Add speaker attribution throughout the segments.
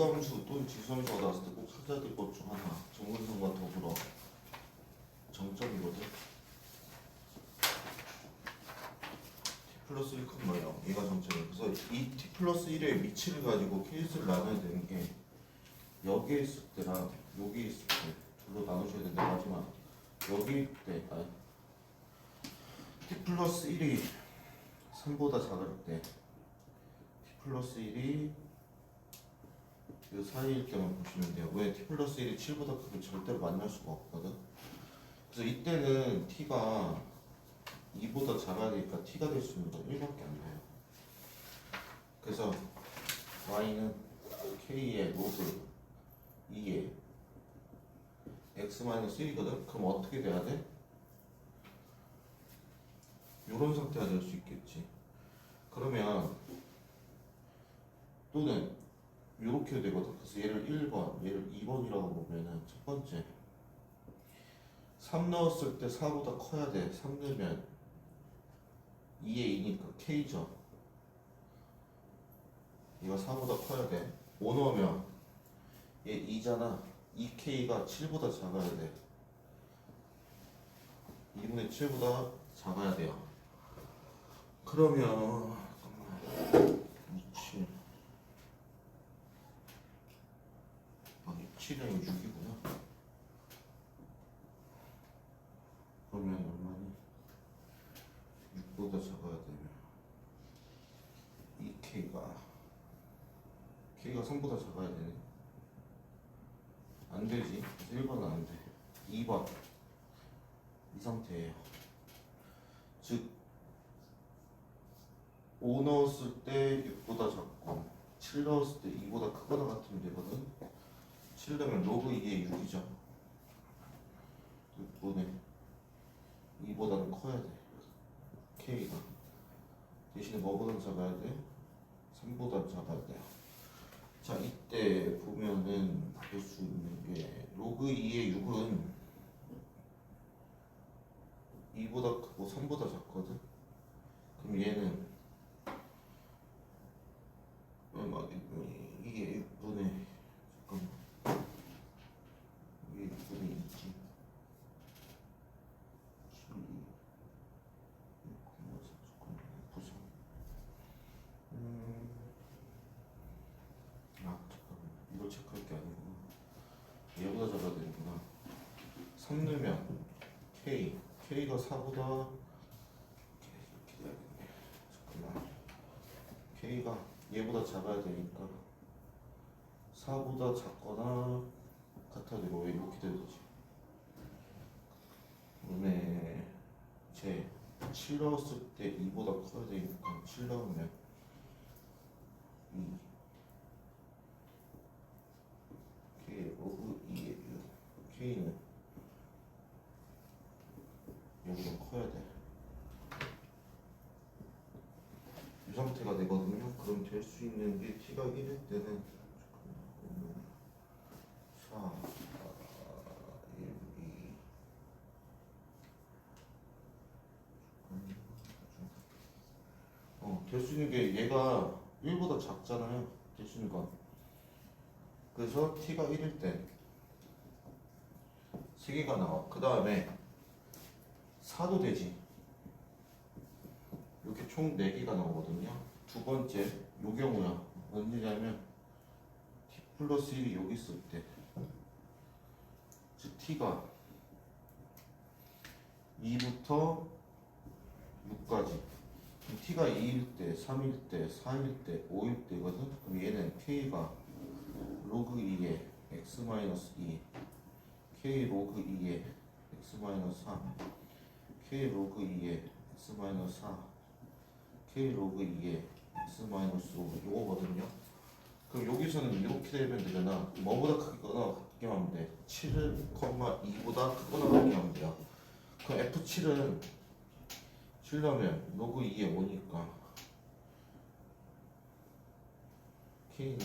Speaker 1: 유감수 또는 지수함수가 나왔을 때 꼭 찾아야 될 것 중 하나. 정근성과 더불어. 정점이거든. T 플러스 1큰 거예요 얘가 정점이에요 그래서 이 t 플러스 1의 위치를 가지고 케이스를 나눠야 되는 게 여기에 있을 때랑 여기 있을 때 둘로 나누셔야 된다고 하지만 여기 때 아, t 플러스 1이 3보다 작을 때 t 플러스 1이 이 사이일 때만 보시면 돼요. 왜 t 플러스 1이 7보다 크게 절대로 만날 수가 없거든. 그래서 이때는 t가 2보다 작아야 되니까 t가 될 수 있는 건 1밖에 안 돼요. 그래서 y는 k의 로그 2에 x-1이거든. 그럼 어떻게 돼야 돼? 이런 상태가 될 수 있겠지. 그러면 또는 이렇게 되거든. 그래서 얘를 1번, 얘를 2번이라고 보면은 첫 번째 3 넣었을 때 4보다 커야 돼. 3 넣으면 2에 2니까 K죠. 얘가 4보다 커야 돼. 5 넣으면 얘 2잖아. 2K가 7보다 작아야 돼. 2분의 7보다 작아야 돼요. 그러면 잠깐만. 27 아, 7이 6이구나. 그러면 얼마니? 6보다 작아야 되면 2K가 K가 3보다 작아야 되네. 안 되지. 1번은 안 돼. 2번 이 상태예요. 즉, 5 넣었을 때 6보다 작고 7 넣었을 때 2보다 크거나 같으면 되거든. 7 넣으면 로그 2의 6이죠. 6분의 2보다는 커야 돼. K가. 대신에 뭐보다 작아야 돼? 3보다 작아야 돼요. 자, 이때 보면은 볼 수 있는 게 로그 2의 6은 2보다 크고 3보다 작거든. 그럼 얘는 얼마 이게 6분의 잠깐만 이게 6분의 2지 12 보자 음. 아 잠깐만 이거 체크할 게 아니구나 얘보다 작아야 되는구나 3 넣으면 K. K가 4보다. 이렇게 돼야겠네 잠깐만 K가 얘보다 작아야 되니까. 4보다 작거나 같아야 되고 왜 이렇게 되지. 그다음에 제7 넣었을 때 2보다 커야 되니까 7 넣으면 2 K 로그 2의 6 K는 여기가 커야 돼. 이 상태가 되거든요. 그럼 될 수 있는 게 t가 1일 때는 잠깐만, 4, 1, 2 어, 될수 있는 게 얘가 1보다 작잖아요. 될 수 있는 건. 그래서 t가 1일 때 3개가 나와. 그 다음에 4도 되지. 이렇게 총 4개가 나오거든요. 두 번째, 요 경우야. 언제냐면 t 플러스 1이 여기 있을 때. 즉 t가 2부터 6까지. T가 2일 때, 3일 때, 4일 때, 5일 때거든. 그럼 얘는 k가 로그 2에 x-2 k 로그 2에 x-3 k 로그 2에 x-4 k 로그 2에 x-5 요거거든요. 그럼 여기서는 이렇게 되면 되잖아. 뭐보다 크거나? 같게 하면 돼. 7,2보다 크거나 같게 하면 돼요. 그럼 f7은 7넣으면 로그 2에 5니까 k는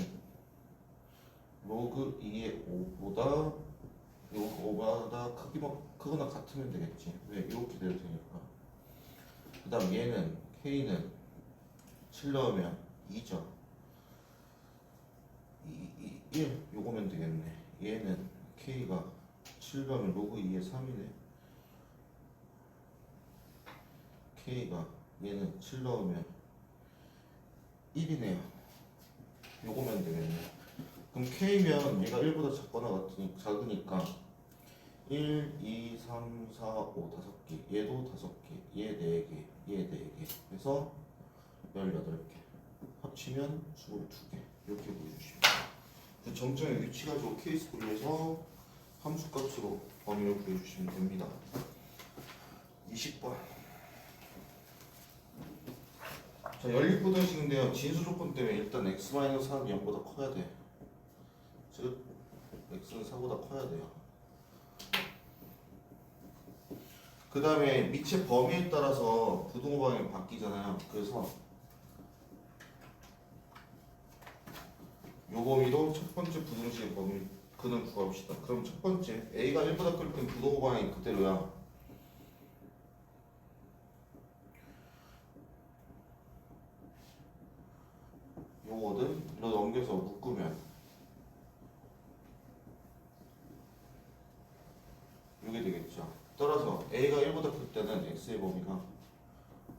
Speaker 1: 로그 2의 5보다 요거 5보다 크기만 크거나 같으면 되겠지. 왜 이렇게 돼도 되니까. 그 다음 얘는 k는 7 넣으면 2죠. 2, 2, 1 요거면 되겠네 얘는 K가 7 가면 로그 2의 3이네 K가 얘는 7 넣으면 1이네요. 요거면 되겠네. 그럼 K면 얘가 1보다 작거나 같으니 작으니까 1, 2, 3, 4, 5 5개. 얘도 5개. 얘 4개. 얘 4개. 그래서 18개. 합치면 22개. 이렇게 보여주시면 그 정점의 위치 가지고 케이스 분리해서 함수값으로 범위를 구해주시면 됩니다. 20번 자 연립부등식인데요 진수 조건 때문에 일단 x-4는 0보다 커야 돼 즉 x는 4보다 커야 돼요. 그 다음에 밑의 범위에 따라서 부등호 방향이 바뀌잖아요. 그래서 요 범위로 첫 번째 부등식의 범위 그는 구합시다. 그럼 첫 번째 a가 1보다 클 땐 부등호 방향이 그대로야 요거든? 이로 넘겨서 묶으면. 요게 되겠죠. 따라서 a가 1보다 클 때는 x의 범위가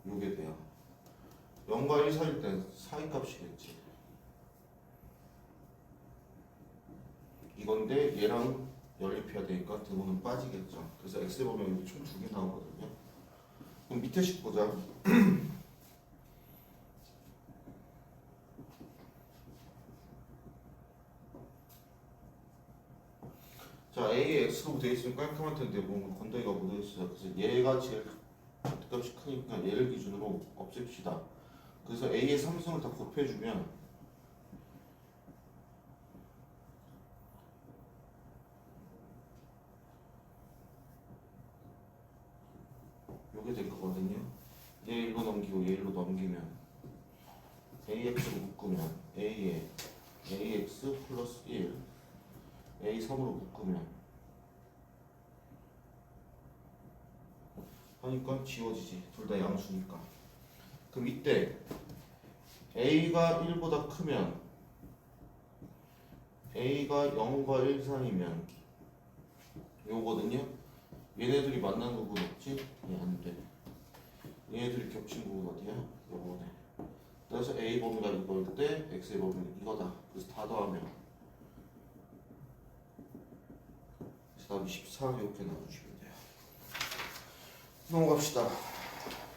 Speaker 1: 요게 돼요. 0과 1 사이일 땐 사이 값이겠지. 이건데 얘랑 연립해야 되니까 등호는 빠지겠죠. 그래서 x의 범위가 총 두 개 나오거든요. 그럼 밑에 식 보자 자 A에 X로 되어 있으면 깔끔할 텐데 뭔가 건더기가 묻어 있어요. 그래서 얘가 제일 값이 크니까 얘를 기준으로 없앱시다. 그래서 A의 삼성을 다 곱해주면 요게 될 거거든요. 얘 일로 넘기고 얘 일로 넘기면 AX로 묶으면 A에 AX 플러스 1 A3으로 묶으면 하니까 지워지지. 둘 다 양수니까. 그럼 이때 A가 1보다 크면 A가 0과 1 사이면 요거든요. 얘네들이 만나는 부분 없지? 예, 안 돼. 얘네들이 겹친 부분 어디야? 요거네 그래서 A 범위가 이거일 때 X의 범위는 이거다. 그래서 다 더하면. 답이 14 이렇게 돼요. 넘어갑시다.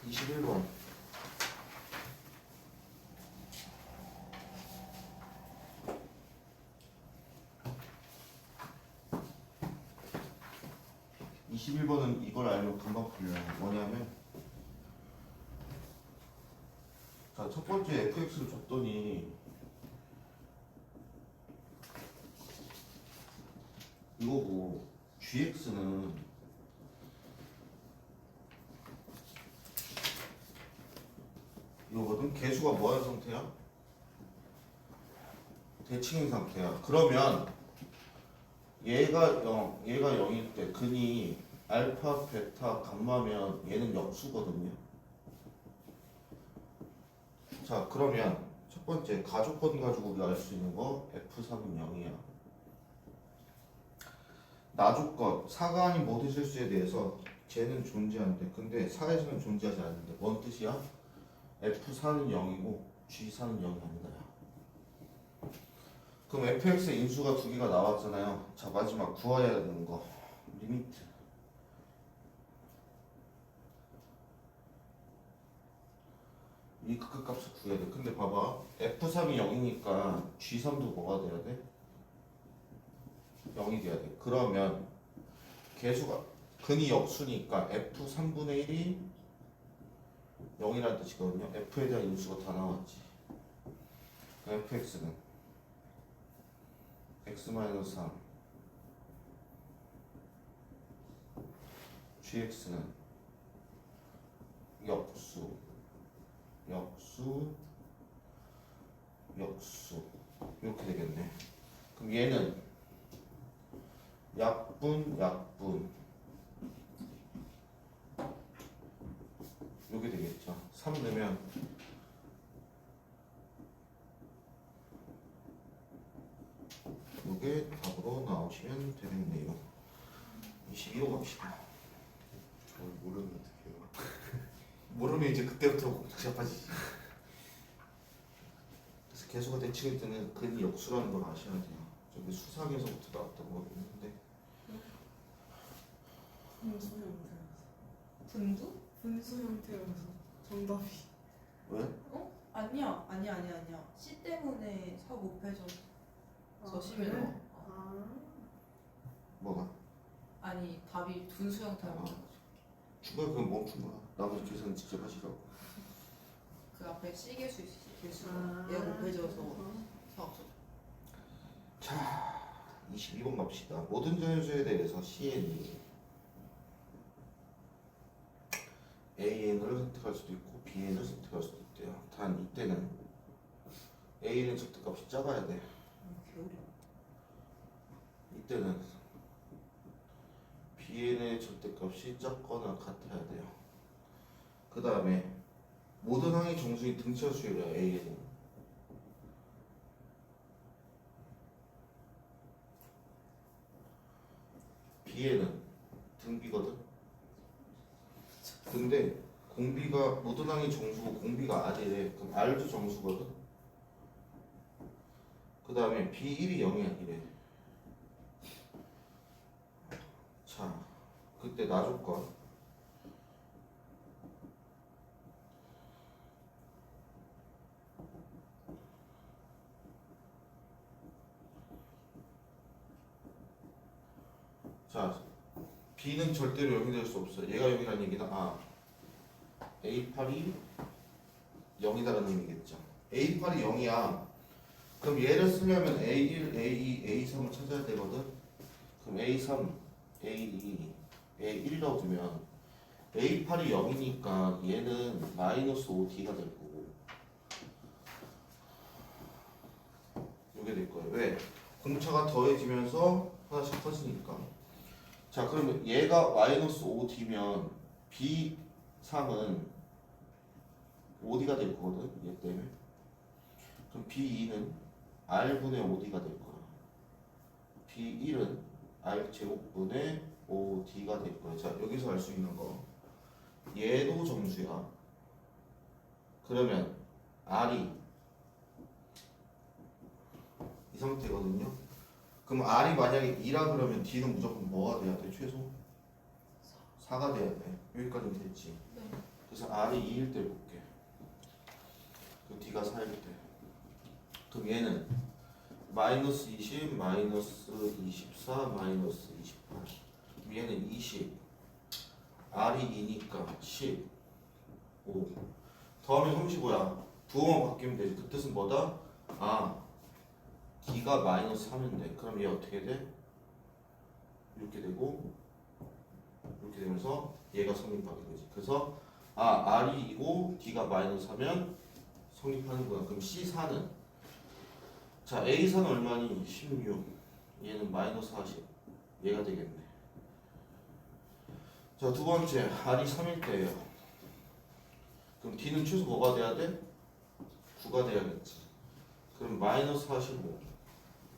Speaker 1: 21번. 이십일 번은 이걸 알면 금방 풀려요. 뭐냐면 자, 첫 번째 fx를 줬더니 이거고 gx는 이거거든 개수가 뭐하는 상태야? 대칭인 상태야 그러면 얘가 0, 얘가 0일 때 근이 알파, 베타, 감마면 얘는 역수거든요 자 그러면 첫 번째 가족권 가지고 우리가 알 수 있는 거 F3은 0이야 나조건 사가 아닌 모든 실수에 대해서 쟤는 존재한대. 근데 사에서는 존재하지 않는데 뭔 뜻이야? F4는 0이고 G4는 0이 아니다. 야. 그럼 fx의 인수가 두 개가 나왔잖아요. 자 마지막 구해야 되는 거 리미트. 이 극값을 구해야 돼. 근데 봐봐. F3이 0이니까 G3도 뭐가 돼야 돼? 0이 돼야 돼. 그러면 개수가 근이 역수니까 f 3분의 1이 0이라는 뜻이거든요. f에 대한 인수가 다 나왔지. fx는 x-3 gx는 역수 역수 역수 이렇게 되겠네. 그럼 얘는 약분 약분 요게 되겠죠 3 넣으면 나오시면 되겠네요. 22호 갑시다.
Speaker 2: 저 모르면 어떡해요
Speaker 1: 모르면 이제 그때부터 복잡하지. 그래서 개수가 대칭일 때는 근이 역수라는 걸 아셔야 돼요. 저기 수상에서부터 나왔던 거였는데
Speaker 3: 분수 형태라서.
Speaker 4: 분두?
Speaker 3: 분수 형태라서 정답이.
Speaker 1: 왜?
Speaker 4: 어? 아니야 아니야 아니야 아니야 C 때문에 사 곱해져 저
Speaker 3: 아,
Speaker 4: 심해
Speaker 3: 그래?
Speaker 4: 넣어
Speaker 3: 아.
Speaker 1: 뭐가?
Speaker 4: 아니 답이 분수 형태라고
Speaker 1: 아. 중간에 그건 멈춘 거야. 나머지 계산 직접 하시라고.
Speaker 4: 그 앞에 C 개수 있어 개수가
Speaker 3: 아.
Speaker 4: 얘가 곱해져서
Speaker 3: 그래서.
Speaker 4: 사 없어져
Speaker 1: 자, 22번 갑시다. 모든 자연수에 대해서 CN이 AN을 선택할 수도 있고 BN을 선택할 수도 있대요. 단 이때는 A는 절대값이 작아야 돼. 이때는 BN의 절대값이 작거나 같아야 돼요. 그 다음에 모든 항의 정수인 등차 수열이야 A는. B에는 등비거든. 근데 공비가 모든 항의 정수고 공비가 R이래. 그럼 R도 정수거든. 그 다음에 B1이 0이야 이래. 자, 그때 나 조건. 자, B는 절대로 0이 될수 없어. 얘가 0이라는 얘기는 아, A8이 0이다라는 의미겠죠. A8이 0이야. 그럼 얘를 쓰려면 A1, A2, A3을 찾아야 되거든. 그럼 A3, A2, A1이라고 두면 A8이 0이니까 얘는 마이너스 5D가 될 거고 이게 될 거예요. 왜? 공차가 더해지면서 하나씩 커지니까 자 그러면 얘가 마이너스 5D면 B3은 5D가 될 거거든 얘 때문에. 그럼 B2는 R분의 5D가 될 거야. B1은 R 제곱분의 5D가 될 거야. 자 여기서 알 수 있는 거. 얘도 정수야. 그러면 R이 이 상태거든요 그럼 R이 만약에 2라 그러면 D는 무조건 뭐가 돼야 돼? 최소? 4가 돼야 돼. 여기까지는 됐지.
Speaker 4: 네.
Speaker 1: 그래서 R이 2일 때 볼게. 그 D가 4일 때. 그럼 얘는 마이너스 20, 마이너스 24, 마이너스 28 그럼 얘는 20 R이 2니까 15 더하면 35야. 부호만 바뀌면 되지. 그 뜻은 뭐다? 아 D가 마이너스 3면 돼. 그럼 얘 어떻게 돼? 이렇게 되고 이렇게 되면서 얘가 성립하게 되지. 그래서 아 R이 2고 D가 마이너스 3면 성립하는구나 그럼 C4는? 자 A4는 얼마니? 16 얘는 마이너스 40 얘가 되겠네. 자 두 번째. R이 3일 때예요. 그럼 D는 최소 뭐가 돼야 돼? 9가 돼야겠지. 그럼 마이너스 45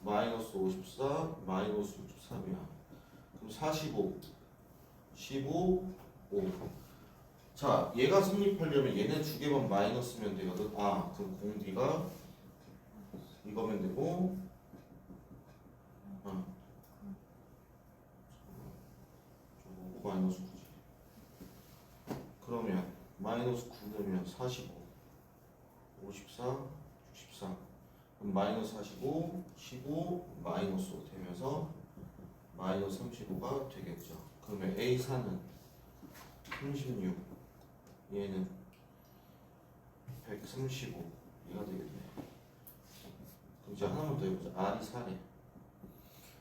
Speaker 1: 마이너스 54 마이너스 63이야 그럼 45 15 5 자, 얘가 성립하려면 얘네 두 개만 마이너스면 되거든. 아, 그럼 공디가 이거면 되고, 아, 저거 마이너스 9지. 그러면 마이너스 9 넣으면 45, 54, 63. 그럼 마이너스 45, 15, 마이너스 5 되면서 마이너스 35가 되겠죠. 그러면 A4는 36. 얘는 135 얘가 되겠네 그럼 이제 하나만 더 해보자 R이 4래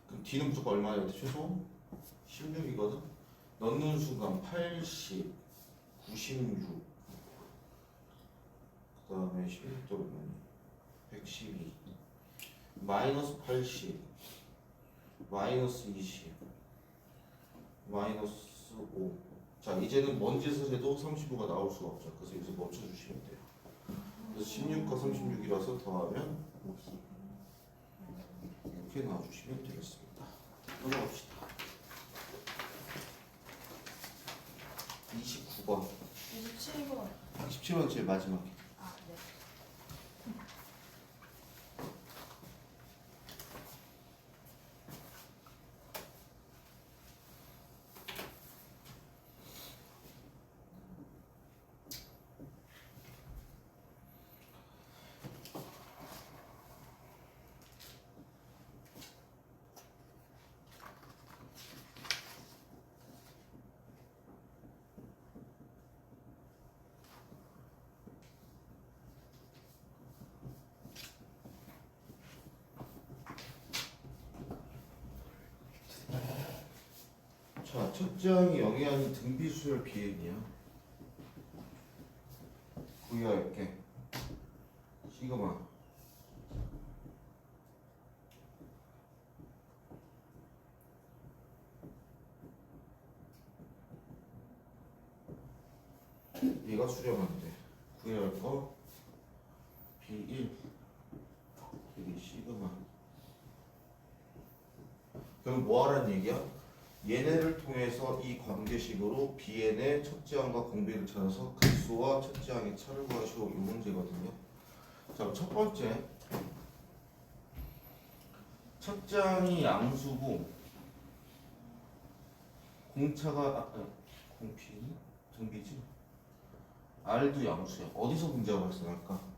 Speaker 1: 그럼 D는 무조건 얼마야 돼 최소? 16이거든 넣는 순간 80 96 그 다음에 16도 얼마니 112 마이너스 80 마이너스 20 마이너스 5 자 이제는 뭔 짓을 해도 35가 나올 수가 없죠. 그래서 여기서 멈춰주시면 돼요. 그래서 16과 36이라서 더하면 50 이렇게 나와주시면 되겠습니다. 넘어갑시다 29번
Speaker 4: 27번
Speaker 1: 17번 제일 마지막에
Speaker 4: 아 네.
Speaker 1: 자, 첫장이 영해하는 등비수열 비행이야. 구해할게. 시그마. 얘가 수렴한데 구해할 거 B1 여기 시그마 그럼 뭐 하라는 얘기야? 얘네를 통해서 이 관계식으로 BN의 첫째항과 공비를 찾아서 극수와 첫째항의 차를 구하시오 이 문제거든요. 자, 첫 번째 첫째항이 양수고 공차가 아, 공비 등비지 R도 양수야. 어디서 문제가 발생할까?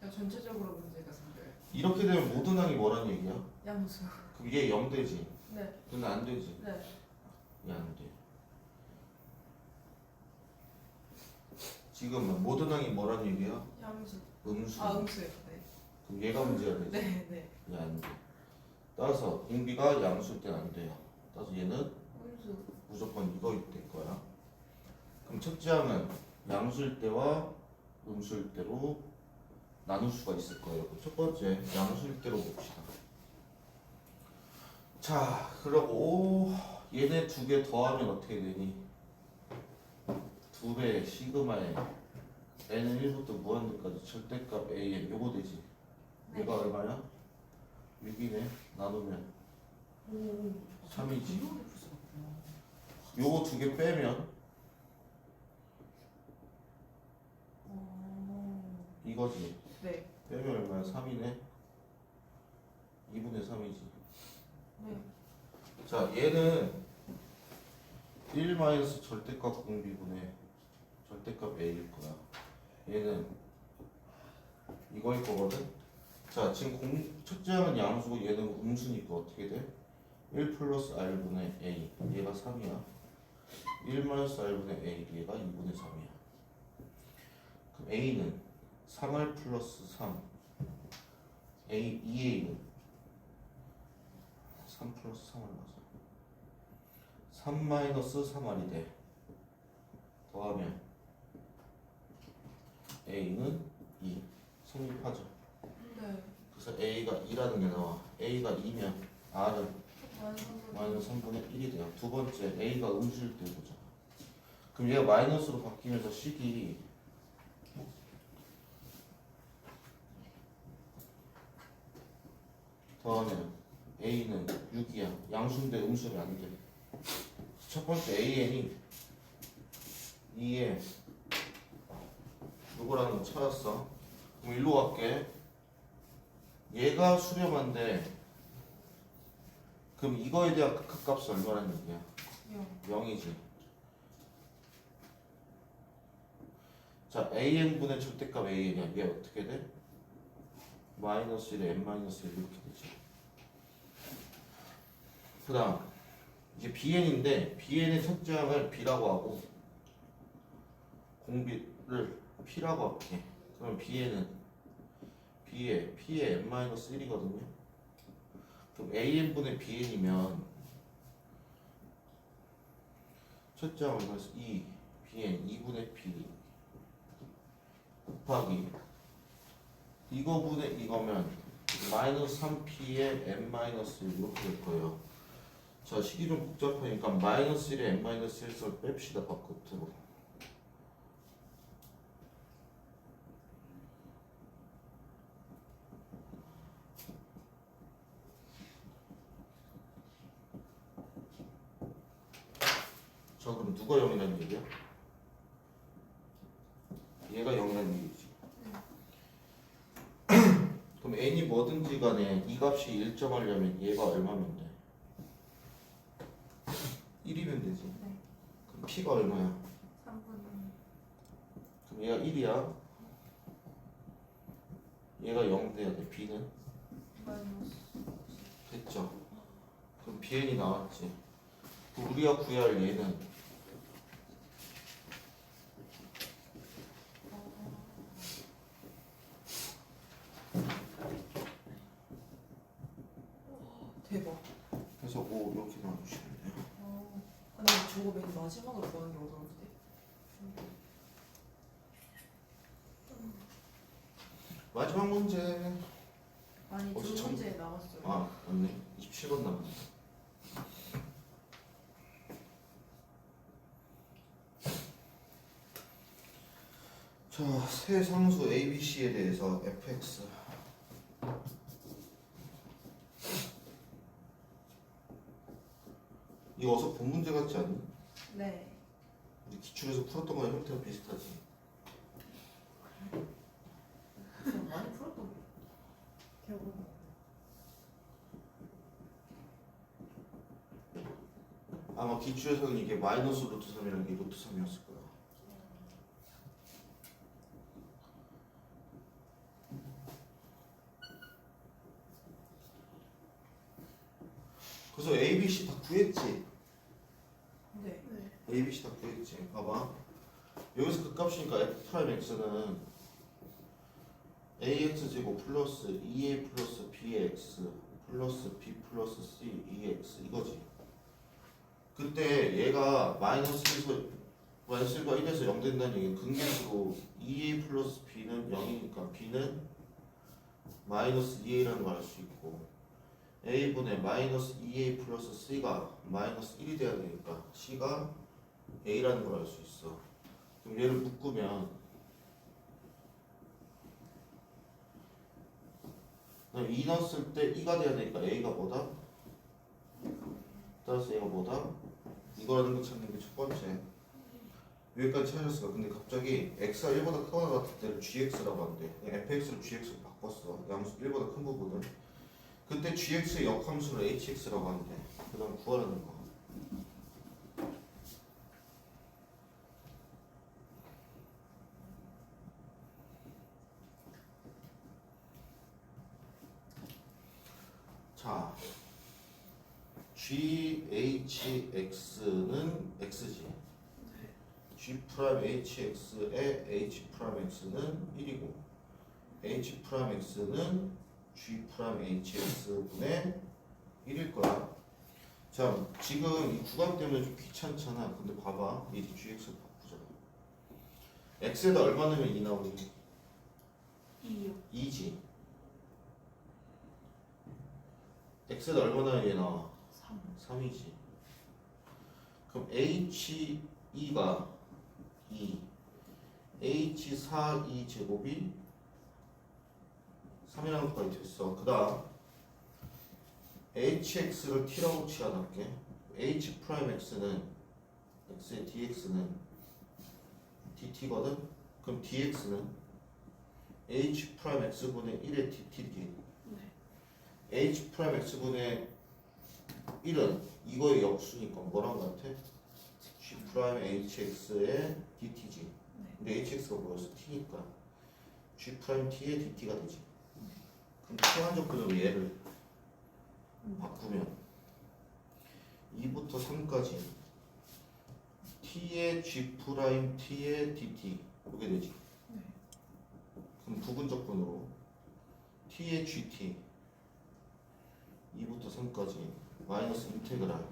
Speaker 3: 전체적으로 문제가 생겨요.
Speaker 1: 이렇게 되면 모든 항이 뭐라는 얘기야?
Speaker 3: 양수.
Speaker 1: 그럼 얘 0 되지.
Speaker 3: 네.
Speaker 1: 근데 안 되지.
Speaker 3: 네.
Speaker 1: 얘안 돼. 지금 모든 항이 뭐라는 얘기야?
Speaker 3: 양수.
Speaker 1: 음수.
Speaker 3: 아 음수요. 네.
Speaker 1: 그럼 얘가 문제가 되지.
Speaker 3: 네. 네.
Speaker 1: 얘안 돼. 따라서 공비가 양수일 땐안 돼요. 따라서 얘는
Speaker 3: 음수.
Speaker 1: 무조건 이거일 때 거야. 그럼 첫째 항은 양수일 때와 음수일 때로 나눌 수가 있을 거예요. 그럼 첫 번째 양수일 때로 봅시다. 자, 그러고 얘네 두 개 더하면 어떻게 되니? 두 배 시그마에 n은 1부터 무한대까지 절대값 an 요거 되지. 얘가 얼마야? 6이네. 나누면
Speaker 3: 오.
Speaker 1: 3이지. 요거 두 개 빼면
Speaker 3: 오.
Speaker 1: 이거지.
Speaker 3: 네.
Speaker 1: 빼면 얼마야? 3이네. 2분의 3이지.
Speaker 3: 네.
Speaker 1: 자, 얘는 1 마이너스 절대값 공비분의 절대값 a일 거야. 얘는 이거일 거거든. 자, 지금 공, 첫째 항은 양수고 얘는 음수니까 어떻게 돼? 1 플러스 r분의 a. 얘가 3이야. 1 마이너스 r분의 a. 얘가 2분의 3이야. 그럼 a는 3r 플러스 3. a, 2a는 3 플러스 3을 맞아. 3 마이너스 3r이 돼. 더하면 a는 2. 성립하죠.
Speaker 3: 네.
Speaker 1: 그래서 a가 2라는 게 나와. a가 2면 r은. 마이너스 3분의 1이 돼요. 두 번째 a가 음수일 때 보자. 그럼 얘가 마이너스로 바뀌면서 식이 더하면 a는 6이야. 양수인데 음수는 안 돼. 첫 번째 an이 2에 누구라는 거 찾았어. 그럼 일로 갈게. 얘가 수렴한데 그럼 이거에 대한 극값이 얼마라는 얘기야?
Speaker 3: 영.
Speaker 1: 0이지. 자, an분의 절대값 an이야. 얘 어떻게 돼? 마이너스 1에 n 마이너스 1 이렇게 되지. 그 다음 이제 bn인데 bn의 첫째 항을 b라고 하고 공비를 p라고 할게. 그럼 bn은 b에 p의 n 마이너스 1이거든요. 그럼 an분의 bn이면 항을 그래서 2 bn 2분의 p 곱하기 이거분의 이거면 마이너스 3p의 n 마이너스 1 이렇게 될 거예요. 자 식이 좀 복잡하니까 마이너스 1에 n 마이너스 1을 뺍시다 바깥으로 자 그럼 누가 0이라는 얘기야? 얘가 0이라는 얘기지 음. 그럼 n이 뭐든지 간에 이 값이 1점 하려면 얘가 얼마면 돼? 1이면 되지
Speaker 3: 네.
Speaker 1: 그럼 p가 얼마야?
Speaker 3: 3분.
Speaker 1: 그럼 얘가 1이야 얘가 0 돼야 돼 b는
Speaker 3: 마이너스.
Speaker 1: 됐죠 그럼 bn이 나왔지 그럼 우리가 구해야 할 얘는
Speaker 4: 대박.
Speaker 1: 그래서 5 이렇게 나와주시면 돼요
Speaker 3: 어.
Speaker 4: 저거 맨 마지막으로 구하는 게 어려운데.
Speaker 1: 마지막 문제
Speaker 3: 아니
Speaker 1: 어,
Speaker 3: 두
Speaker 1: 참-
Speaker 3: 문제 나왔어요.
Speaker 1: 아 맞네 27번 남았네 자, 세 상수 ABC에 대해서 fx 이거 어서 본 문제 같지 않니? 기출에서 풀었던 거랑 형태가 비슷하지
Speaker 4: 많이 풀었던 거.
Speaker 3: 결국.
Speaker 1: 아마 기출에서는 이게 마이너스 루트 3이라는 게 루트 3이었을 거야 그래서 A, B, C 다 구했지?
Speaker 4: 네.
Speaker 1: A, B, C 다 구했지 봐봐 값이니까 F 프라임 X는 AX 제곱 플러스 2A 플러스 BX 플러스 B 플러스 C 2X 이거지. 그때 얘가 마이너스 1에서 마이너스 1과 1에서 0 된다는 얘기는 근계수로 2A 플러스 B는 0이니까 B는 마이너스 2A라는 걸 알 수 있고 A분의 마이너스 2A 플러스 C가 마이너스 1이 돼야 되니까 C가 A라는 걸 알 수 있어 그럼 얘를 묶으면 2 넣었을 때 2가 돼야 되니까 A가 뭐다? 따라서 A가 뭐다? 이거라는 거 찾는 게 첫 번째. 여기까지 찾았어. 근데 갑자기 x가 1보다 크거나 같을 때를 gx라고 한대 그냥 fx로 gx로 바꿨어. 양수 1보다 큰 부분을. 그때 gx의 역함수를 hx라고 한대 그 다음 구하라는 거 자, GHX는 X지. G 프라임 HX의 H 프라임 X는 1이고 H 프라임 X는 G 프라임 HX 분의 1일 거야. 자, 지금 이 구간 때문에 좀 귀찮잖아. 근데 봐봐, 이 GX를 바꾸자. X에다 얼마 넣으면 2 나오니?
Speaker 3: 2요.
Speaker 1: 2지. X에다 얼마 넣으면 얘 나와?
Speaker 3: 3.
Speaker 1: 3이지. 그럼 H2가 2, H4, 2 제곱이 3이라는 것까지 됐어. 그 다음 HX를 T라고 치환할게. H 프라임 X는 X의 DX는 DT거든. 그럼 DX는 H 프라임 X분의 1의 DT지. H 프라임 X분의 1은 이거의 역수니까 뭐랑 같아? G 프라임 HX의 DT지. 근데 HX가 뭐였어? T니까 G 프라임 T의 DT가 되지. 그럼 그대로 얘를 바꾸면 2부터 3까지 T의 G 프라임 T의 DT 이게 되지. 그럼 부분적분으로 T의 GT 2부터 3까지 마이너스 인테그랄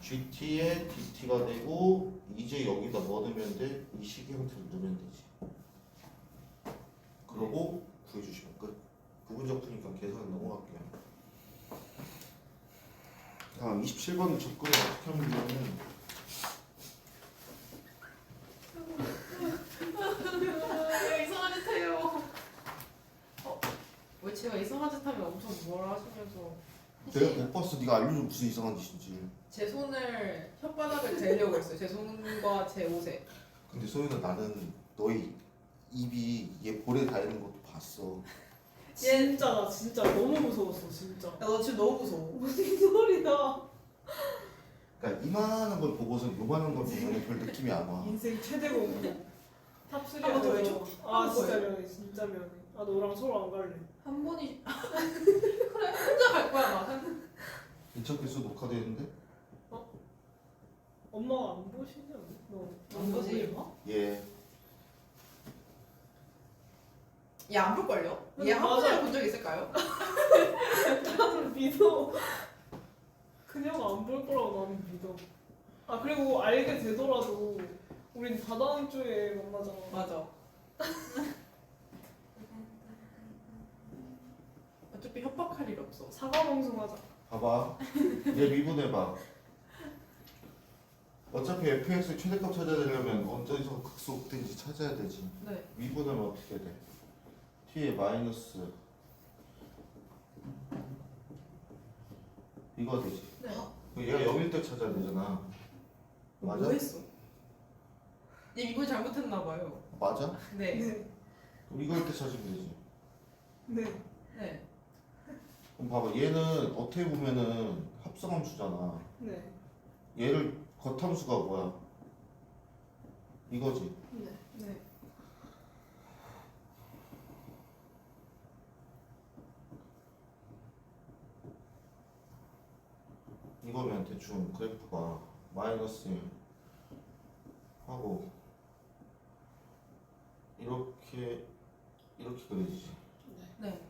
Speaker 1: GT의 DT가 되고 이제 여기다 뭐 넣으면 돼? 이 식의 형태를 넣으면 되지. 그러고 구해주시면 끝. 부분적 푸니까 계산 넘어갈게요. 다음 27번 접근을 어떻게 하면 되냐면
Speaker 3: 왜 이상한 짓 하면 엄청 뭐라 하시면서
Speaker 1: 내가 못 봤어. 네가 알려줘 무슨 이상한 짓인지.
Speaker 5: 제 손을 혓바닥을 대려고 했어요. 제 손과 제 옷에.
Speaker 1: 근데 소윤아 나는 너의 입이 얘 볼에 닿는 것도 봤어.
Speaker 3: 진짜 나 진짜 너무 무서웠어 진짜.
Speaker 5: 야, 너 지금 너무 무서워.
Speaker 3: 무슨 소리야?
Speaker 1: 그러니까 이만한 걸 보고서 요만한 걸 보면 별 느낌이 안 와.
Speaker 3: 인생 최대 공부. 탑3
Speaker 5: 한번더 해줘?
Speaker 3: 아
Speaker 5: 한번
Speaker 3: 진짜
Speaker 5: 더
Speaker 3: 미안해 진짜 미안해. 아 너랑 서로 안 갈래.
Speaker 5: 한 번이 그래 혼자 갈 거야 막.
Speaker 1: 인척개수 녹화되는데?
Speaker 3: 엄마가 안 보시냐? 너.
Speaker 5: 안 보지?
Speaker 1: 예.
Speaker 5: 얘안 볼걸요? 얘 한
Speaker 3: 맞아.
Speaker 5: 번이나 본적 있을까요?
Speaker 3: 나는 믿어. 그녀가 안 볼 거라고 나는 믿어. 아 그리고 알게 되더라도 우린 다다음 주에 만나잖아.
Speaker 5: 맞아. 어차피 협박할 일 없어.
Speaker 3: 사과 방송하자.
Speaker 1: 봐봐. 얘 미분해봐. 어차피 fx 최대값 찾아야 되려면 어디서 극소 극대인지 찾아야 되지.
Speaker 5: 네.
Speaker 1: 미분하면 어떻게 돼? t에 마이너스 이거 되지.
Speaker 5: 네.
Speaker 1: 그럼 얘가 0일 때 찾아야 되잖아. 맞아?
Speaker 5: 뭐 했어? 얘 이걸 잘못했나 봐요.
Speaker 1: 맞아?
Speaker 5: 네.
Speaker 3: 네.
Speaker 1: 그럼 이걸 때 찾으면 되지.
Speaker 3: 네.
Speaker 5: 네.
Speaker 1: 그럼 봐봐. 얘는 어떻게 보면은 합성함수잖아.
Speaker 3: 네.
Speaker 1: 얘를 겉함수가 뭐야? 이거지.
Speaker 3: 네.
Speaker 5: 네.
Speaker 1: 이거면 대충 그래프가 마이너스 1 하고 이렇게 이렇게 그려지지.
Speaker 5: 네.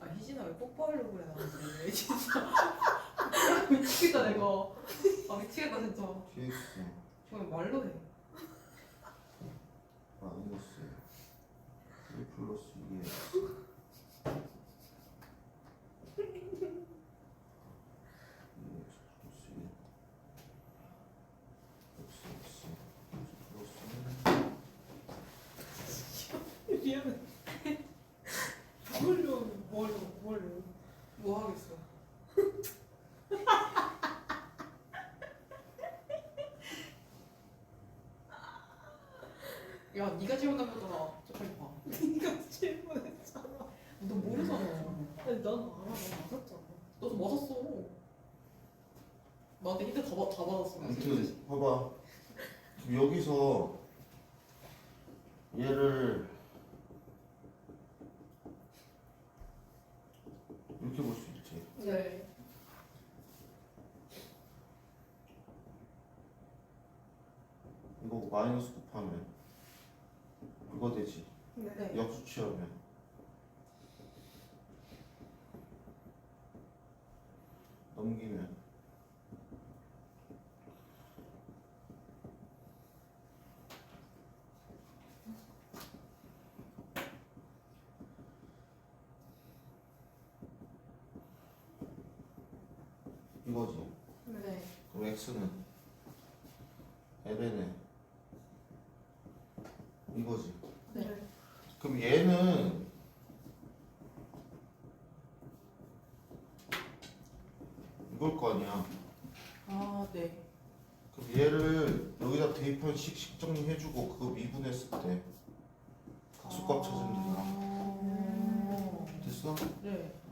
Speaker 5: 아 희진아 왜 뽀뽀하려고 그래 나한테 진짜. 미치겠다 내가. 아 미치겠다 진짜.
Speaker 1: tx
Speaker 5: 정말 말로 해
Speaker 1: 마이너스 1 플러스 2x 플러스 1 x 플러스
Speaker 3: 미안해. 뭘로 뭘로 뭘로.
Speaker 5: 뭐 하겠어 야 네가 질문한 거잖아 저 빨리 봐너
Speaker 3: 네가 질문했잖아.
Speaker 5: 모르잖아.
Speaker 3: 아니 난 알아. 나 맞았잖아.
Speaker 5: 너도 맞았어. 나한테 힌트 다, 받- 다 받았어.
Speaker 1: 아무튼 봐봐. 여기서 얘를 이렇게 볼 수 있지?
Speaker 5: 네.
Speaker 1: 이거 마이너스 이거 되지
Speaker 3: 네.
Speaker 5: 네.
Speaker 1: 역수 넘기면 이거지
Speaker 5: 네.
Speaker 1: 그럼 x는 ln에 이거지
Speaker 5: 네.
Speaker 1: 그럼 얘는 이걸 거 아니야.
Speaker 5: 아네
Speaker 1: 그럼 얘를 여기다 대입한 식 식정리해주고 그거 미분했을 때 각수값 찾으면 되잖아.
Speaker 5: 아.
Speaker 1: 됐어?
Speaker 5: 네.